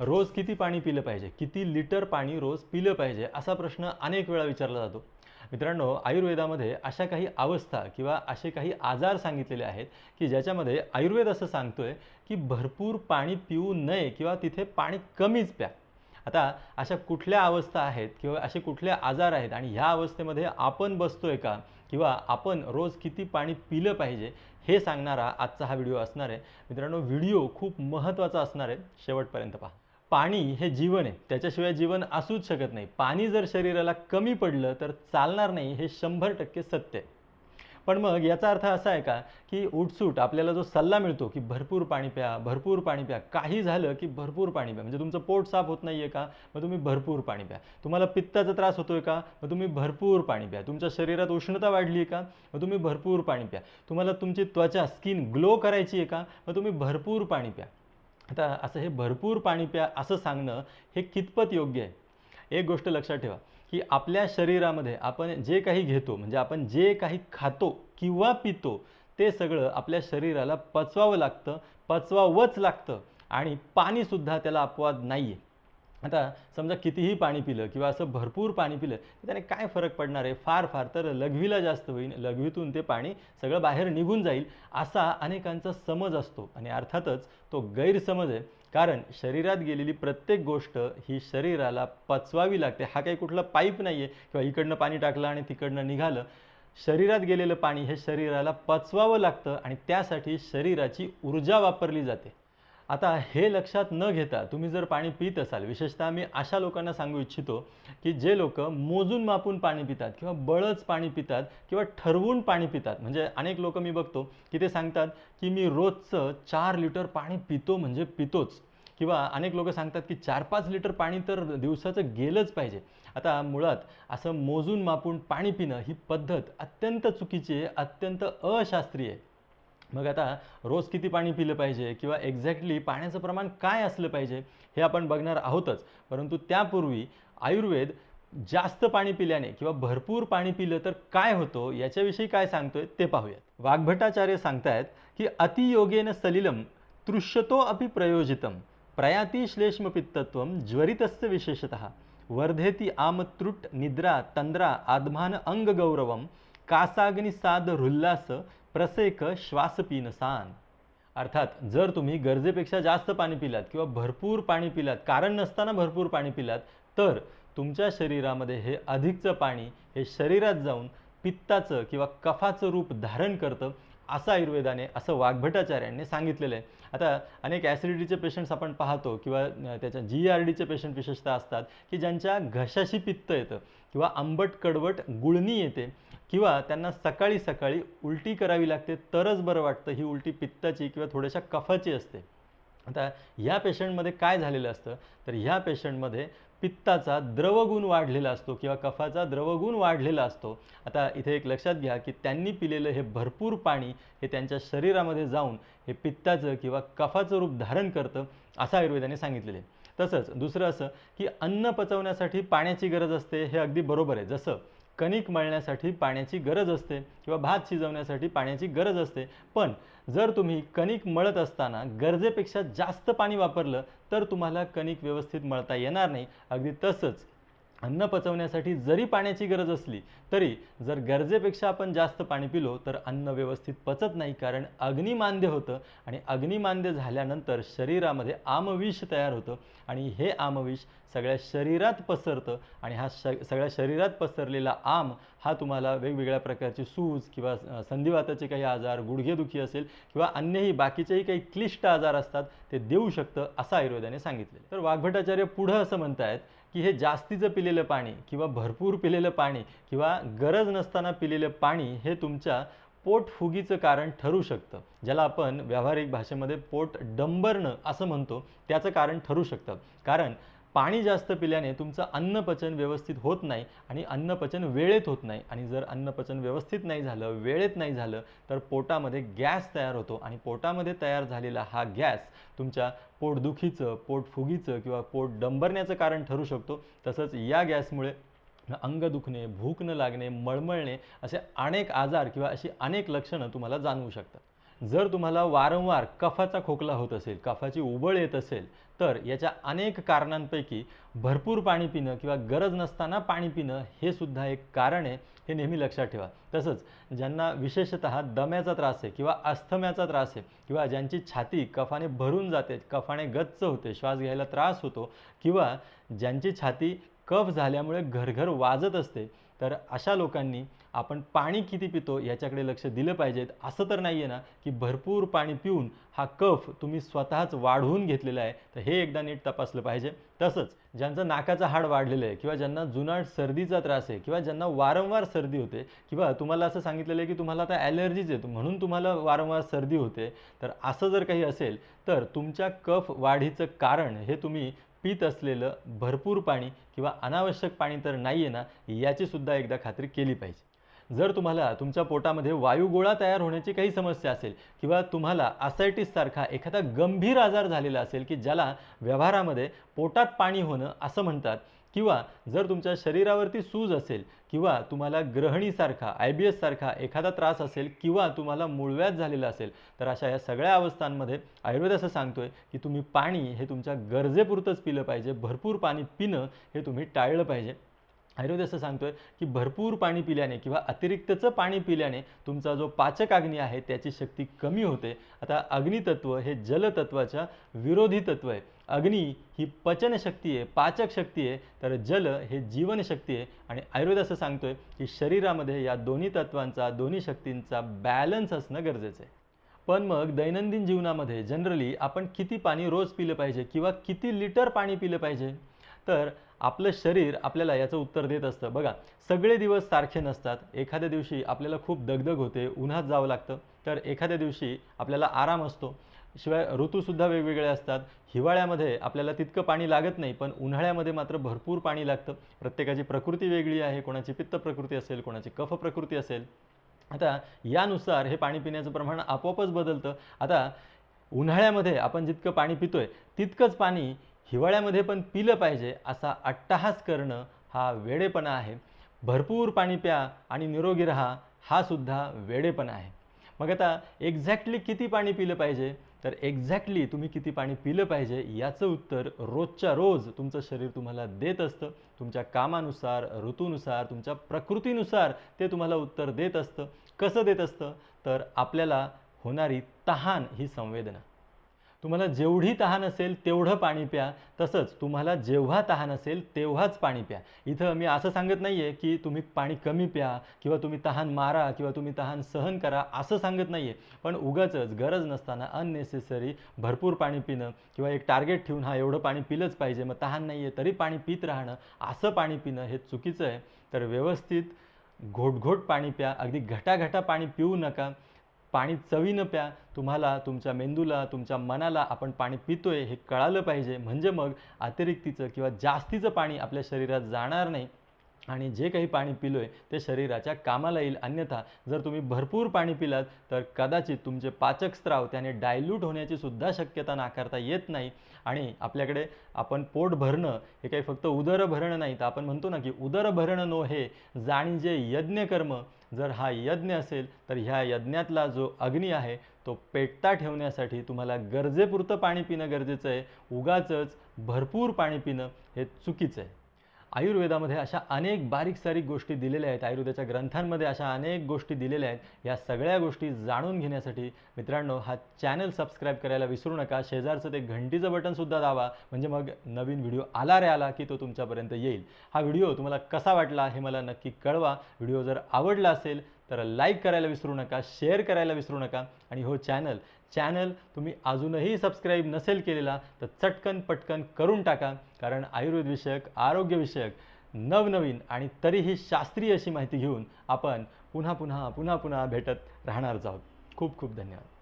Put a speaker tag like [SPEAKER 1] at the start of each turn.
[SPEAKER 1] रोज किती पाणी पिलं पाहिजे? किती लिटर पाणी रोज पिलं पाहिजे? असा प्रश्न अनेक वेळा विचारला जातो. मित्रांनो आयुर्वेदामध्ये अशा काही अवस्था किंवा असे काही आजार सांगितलेले आहेत की ज्याच्यामध्ये आयुर्वेद असं सांगतोय की भरपूर पाणी पिऊ नये किंवा तिथे पाणी कमीच प्या. आता अशा कुठल्या अवस्था आहेत किंवा असे कुठले आजार आहेत आणि ह्या अवस्थेमध्ये आपण बसतोय का? किंवा आपण रोज किती पाणी पिलं पाहिजे? हे सांगणारा आजचा हा व्हिडिओ असणार आहे. मित्रांनो व्हिडिओ खूप महत्त्वाचा असणार आहे. शेवटपर्यंत पहा. पाणी हे जीवन आहे. त्याच्याशिवाय जीवन असूच शकत नाही. पाणी जर शरीराला कमी पडलं तर चालणार नाही हे शंभर टक्के सत्य आहे. पण मग याचा अर्थ असा आहे का की उठसूट आपल्याला जो सल्ला मिळतो की भरपूर पाणी प्या भरपूर पाणी प्या काही झालं की भरपूर पाणी प्या. म्हणजे तुमचं पोट साफ होत नाही आहे का? मग तुम्ही भरपूर पाणी प्या. तुम्हाला पित्ताचा त्रास होतो आहे का? मग तुम्ही भरपूर पाणी प्या. तुमच्या शरीरात उष्णता वाढली आहे का? मग तुम्ही भरपूर पाणी प्या. तुम्हाला तुमची त्वचा स्किन ग्लो करायची आहे का? मग तुम्ही भरपूर पाणी प्या. आता असं हे भरपूर पाणी प्या असं सांगणं हे कितपत योग्य आहे? एक गोष्ट लक्षात ठेवा की आपल्या शरीरामध्ये आपण जे काही घेतो म्हणजे आपण जे काही खातो किंवा पितो ते सगळं आपल्या शरीराला पचवावं लागतं पचवावंच लागतं आणि पाणीसुद्धा त्याला अपवाद नाही आहे आता समजा कितीही पाणी पिलं किंवा असं भरपूर पाणी पिलं तर त्याने काय फरक पडणार आहे? फार फार तर लघवीला जास्त होईल. लघवीतून ते पाणी सगळं बाहेर निघून जाईल असा अनेकांचा समज असतो. आणि अर्थातच तो गैरसमज आहे. कारण शरीरात गेलेली प्रत्येक गोष्ट ही शरीराला पचवावी लागते. हा काही कुठला पाईप नाही आहे किंवा इकडनं पाणी टाकलं आणि तिकडनं निघालं. शरीरात गेलेलं पाणी हे शरीराला पचवावं लागतं आणि त्यासाठी शरीराची ऊर्जा वापरली जाते. आता हे लक्षात न घेता तुम्ही जर पाणी पित असाल विशेषतः मी अशा लोकांना सांगू इच्छितो की जे लोक मोजून मापून पाणी पितात किंवा बळच पाणी पितात किंवा ठरवून पाणी पितात. म्हणजे अनेक लोक मी बघतो की ते सांगतात की मी रोजचं चार लिटर पाणी पितो म्हणजे पितोच. किंवा अनेक लोक सांगतात की चार पाच लिटर पाणी तर दिवसाचं गेलंच पाहिजे. आता मुळात असं मोजून मापून पाणी पिणं ही पद्धत अत्यंत चुकीची आहे अत्यंत अशास्त्रीय आहे. मग आता रोज किती पाणी पिलं पाहिजे किंवा एक्झॅक्टली पाण्याचं प्रमाण काय असलं पाहिजे हे आपण बघणार आहोतच. परंतु त्यापूर्वी आयुर्वेद जास्त पाणी पिल्याने किंवा भरपूर पाणी पिलं तर काय होतो याच्याविषयी काय सांगतोय ते पाहूयात. वाग्भटाचार्य सांगतायत की अतियोगेन सलिलम तृष्यतो अपि प्रयोजितम प्रयाती श्लेष्मपित्तत्वम ज्वरितस्य विशेषतः वर्धेती आमत्रुट निद्रा तंद्रा आदमान अंगगौरवम कासाग्नी साद हृल्लास प्रसेक श्वास पिनसान अर्थात जर तुम्ही गरजेपेक्षा जास्त पाणी पिलात किंवा भरपूर पाणी पिलात कारण नसताना भरपूर पाणी पिलात तर तुमच्या शरीरामध्ये हे अधिकचं पाणी हे शरीरात जाऊन पित्ताचं किंवा कफाचं रूप धारण करतं असं आयुर्वेदाने असं वाग्भटाचार्यांनी सांगितलेलं आहे. आता अनेक ॲसिडिटीचे पेशंट्स आपण पाहतो किंवा त्याच्या जी आर डीचे पेशंट विशेषतः असतात की ज्यांच्या घशाशी पित्त येतं किंवा आंबट कडवट गुळणी येते किंवा त्यांना सकाळी सकाळी उलटी करावी लागते तरच बरं वाटतं ही उलटी पित्ताची किंवा थोड्याशा कफाची असते. आता ह्या पेशंटमध्ये काय झालेलं असतं? तर ह्या पेशंटमध्ये पित्ताचा द्रवगुण वाढलेला असतो किंवा कफाचा द्रवगुण वाढलेला असतो. आता इथे एक लक्षात घ्या की त्यांनी पिलेलं हे भरपूर पाणी हे त्यांच्या शरीरामध्ये जाऊन हे पित्ताचं किंवा कफाचं रूप धारण करतं असं आयुर्वेदाने सांगितलेलं आहे. तसंच दुसरं असं की अन्न पचवण्यासाठी पाण्याची गरज असते हे अगदी बरोबर आहे. जसं कणिक मळण्यासाठी पाण्याची गरज असते किंवा भात शिजवण्यासाठी पाण्याची गरज असते. पण जर तुम्ही कणिक मळत असताना गरजेपेक्षा जास्त पाणी वापरलं तर तुम्हाला कणिक व्यवस्थित मळता येणार नाही. अगदी तसंच अन्न पचवण्यासाठी जरी पाण्याची गरज असली तरी जर गरजेपेक्षा आपण जास्त पाणी पिलो तर अन्न व्यवस्थित पचत नाही कारण अग्निमांद्य होतं आणि अग्निमांद्य झाल्यानंतर शरीरामध्ये आमविष तयार होतं आणि हे आमविष सगळ्या शरीरात पसरतं आणि हा श सगळ्या शरीरात पसरलेला आम हा तुम्हाला वेगवेगळ्या प्रकारची सूज किंवा संधिवाताचे काही आजार गुडघेदुखी असेल किंवा अन्यही बाकीचेही काही क्लिष्ट आजार असतात ते देऊ शकतं असं आयुर्वेदाने सांगितले तर वाग्भटाचार्य पुढं असं म्हणतायत की हे जास्तीचं पिलेलं पाणी किंवा भरपूर पिलेलं पाणी किंवा गरज नसताना पिलेलं पाणी हे तुमच्या पोटफुगीचं कारण ठरू शकतं ज्याला आपण व्यावहारिक भाषेमध्ये पोट डंबरणं असं म्हणतो. त्याचं कारण ठरू शकतं. कारण पाणी जास्त पिल्याने तुमचं अन्नपचन व्यवस्थित होत नाही आणि अन्नपचन वेळेत होत नाही. आणि जर अन्नपचन व्यवस्थित नाही झालं वेळेत नाही झालं तर पोटामध्ये गॅस तयार होतो. आणि पोटामध्ये तयार झालेला हा गॅस तुमच्या पोटदुखीचं पोटफुगीचं किंवा पोट डंबरण्याचं कारण ठरू शकतो. तसंच या गॅसमुळे अंग दुखणे भूक न लागणे मळमळणे असे अनेक आजार किंवा अशी अनेक लक्षणं तुम्हाला जाणवू शकतात. जर तुम्हाला वारंवार कफाचा खोकला होत असेल कफाची उबळ येत असेल तर याच्या अनेक कारणांपैकी भरपूर पाणी पिणं किंवा गरज नसताना पाणी पिणं हे सुद्धा एक कारण आहे हे नेहमी लक्षात ठेवा. तसंच ज्यांना विशेषतः दम्याचा त्रास आहे किंवा अस्थम्याचा त्रास आहे किंवा ज्यांची छाती कफाने भरून जाते कफाने गच्च होते श्वास घ्यायला त्रास होतो किंवा ज्यांची छाती कफ झाल्यामुळे घरघर वाजत असते. तर अशा लोकांनी आपण पाणी किती पितो याच्याकडे लक्ष दिलं पाहिजेत असं तर नाही आहे ना की भरपूर पाणी पिऊन हा कफ तुम्ही स्वतःच वाढवून घेतलेला आहे. तर हे एकदा नीट तपासलं पाहिजे. तसंच ज्यांचं नाकाचं हाड वाढलेलं आहे किंवा ज्यांना जुनाट सर्दीचा त्रास आहे किंवा ज्यांना वारंवार सर्दी होते किंवा तुम्हाला असं सांगितलेलं आहे की तुम्हाला आता ॲलर्जीज आहे म्हणून तुम्हाला वारंवार सर्दी होते. तर असं जर काही असेल तर तुमच्या कफ वाढीचं कारण हे तुम्ही पित असलेलं भरपूर पाणी किंवा अनावश्यक पाणी तर नाही आहे ना याची सुद्धा एकदा खात्री केली पाहिजे. जर तुम्हाला तुमच्या पोटामध्ये वायुगोळा तयार होण्याची काही समस्या असेल किंवा तुम्हाला सारखा एखादा गंभीर आजार झालेला असेल की ज्याला व्यवहारामध्ये पोटात पाणी होणं असं म्हणतात किंवा जर तुमच्या शरीरावरती सूज असेल किंवा तुम्हाला ग्रहणीसारखा आय बी एससारखा एखादा त्रास असेल किंवा तुम्हाला मूळव्याध झालेला असेल तर अशा या सगळ्या अवस्थांमध्ये आयुर्वेद असं सांगतोय की तुम्ही पाणी हे तुमच्या गरजेपुरतंच पिलं पाहिजे. भरपूर पाणी पिणं हे तुम्ही टाळलं पाहिजे. आयुर्वेद असं सांगतोय की भरपूर पाणी पिल्याने किंवा अतिरिक्तचं पाणी पिल्याने तुमचा जो पाचक अग्नी आहे त्याची शक्ती कमी होते. आता अग्नितत्व हे जलतत्वाच्या विरोधी तत्व आहे. अग्नी ही पचनशक्ती आहे पाचक शक्ती आहे तर जल हे जीवनशक्ती आहे. आणि आयुर्वेद असं सांगतोय की शरीरामध्ये या दोन्ही तत्वांचा दोन्ही शक्तींचा बॅलन्स असणं गरजेचं आहे. पण मग दैनंदिन जीवनामध्ये जनरली आपण किती पाणी रोज पिलं पाहिजे किंवा किती लिटर पाणी पिलं पाहिजे? तर आपलं शरीर आपल्याला याचं उत्तर देत असतं. बघा सगळे दिवस सारखे नसतात. एखाद्या दिवशी आपल्याला खूप दगदग होते उन्हात जावं लागतं. तर एखाद्या दिवशी आपल्याला आराम असतो. शिवाय ऋतूसुद्धा वेगवेगळे असतात. हिवाळ्यामध्ये आपल्याला तितकं पाणी लागत नाही पण उन्हाळ्यामध्ये मात्र भरपूर पाणी लागतं. प्रत्येकाची प्रकृती वेगळी आहे. कोणाची पित्त प्रकृती असेल कोणाची कफ प्रकृती असेल. आता यानुसार हे पाणी पिण्याचं प्रमाण आपोआपच बदलतं. आता उन्हाळ्यामध्ये आपण जितकं पाणी पितोय तितकंच पाणी हिवाळ्यामध्ये पण पिलं पाहिजे असा अट्टहास करणं हा वेडेपणा आहे. भरपूर पाणी प्या आणि निरोगी राहा हा सुद्धा वेडेपणा आहे. मग आता एक्झॅक्टली किती पाणी पिलं पाहिजे? तर एक्झॅक्टली तुम्ही किती पाणी पिलं पाहिजे याचं उत्तर रोजच्या रोज तुमचं शरीर तुम्हाला देत असतं. तुमच्या कामानुसार ऋतूनुसार तुमच्या प्रकृतीनुसार ते तुम्हाला उत्तर देत असतं. कसं देत असतं? तर आपल्याला होणारी तहान ही संवेदना. तुम्हाला जेवढी तहान असेल तेवढं पाणी प्या. तसंच तुम्हाला जेव्हा तहान असेल तेव्हाच पाणी प्या. इथं मी असं सांगत नाही आहे की तुम्ही पाणी कमी प्या किंवा तुम्ही तहान मारा किंवा तुम्ही तहान सहन करा असं सांगत नाही आहे पण उगाचच गरज नसताना अननेसेसरी भरपूर पाणी पिणं किंवा एक टार्गेट ठेवून हा एवढं पाणी पिलंच पाहिजे मग तहान नाही आहे तरी पाणी पित राहणं असं पाणी पिणं हे चुकीचं आहे. तर व्यवस्थित घोटघोट पाणी प्या. अगदी घटाघटा पाणी पिऊ नका. पाणी चवीनं प्या. तुम्हाला तुमच्या मेंदूला तुमच्या मनाला आपण पाणी पितोय हे कळालं पाहिजे. म्हणजे मग अतिरिक्तीचं किंवा जास्तीचं पाणी आपल्या शरीरात जाणार नाही. आणि जे काही पाणी पिलो आहे ते शरीराच्या कामाला येईल. अन्यथा जर तुम्ही भरपूर पाणी पिलात तर कदाचित तुमचे पाचक स्त्राव त्याने डायल्यूट होण्याची सुद्धा शक्यता नाकारता येत नाही. आणि आपल्याकडे आपण पोट भरणं हे काही फक्त उदर भरणं नाही तर आपण म्हणतो ना की उदर भरणं नो हे जाणी जे यज्ञकर्म जर हा यज्ञ असेल तर ह्या यज्ञातला जो अग्नी आहे तो पेटता ठेवण्यासाठी तुम्हाला गरजेपुरतं पाणी पिणं गरजेचं आहे. उगाचच भरपूर पाणी पिणं हे चुकीचं आहे. आयुर्वेदामध्ये अशा अनेक बारीक सारीक गोष्टी दिलेल्या आहेत. आयुर्वेदाच्या ग्रंथांमध्ये अशा अनेक गोष्टी दिलेल्या आहेत. या सगळ्या गोष्टी जाणून घेण्यासाठी मित्रांनो हा चॅनल सबस्क्राईब करायला विसरू नका. शेजारचं ते घंटीचं बटनसुद्धा दावा म्हणजे मग नवीन व्हिडिओ आला रे आला की तो तुमच्यापर्यंत येईल. हा व्हिडिओ तुम्हाला कसा वाटला हे मला नक्की कळवा. व्हिडिओ जर आवडला असेल तर लाईक करायला विसरू नका शेअर करायला विसरू नका. आणि हो चॅनल चॅनल तुम्ही अजूनही सबस्क्राईब नसेल केलेला तर चटकन पटकन करून टाका. कारण आयुर्वेदविषयक आरोग्यविषयक नवनवीन आणि तरीही शास्त्रीय अशी माहिती घेऊन आपण पुन्हा पुन्हा पुन्हा पुन्हा भेटत राहणारच आहोत. खूप खूप धन्यवाद.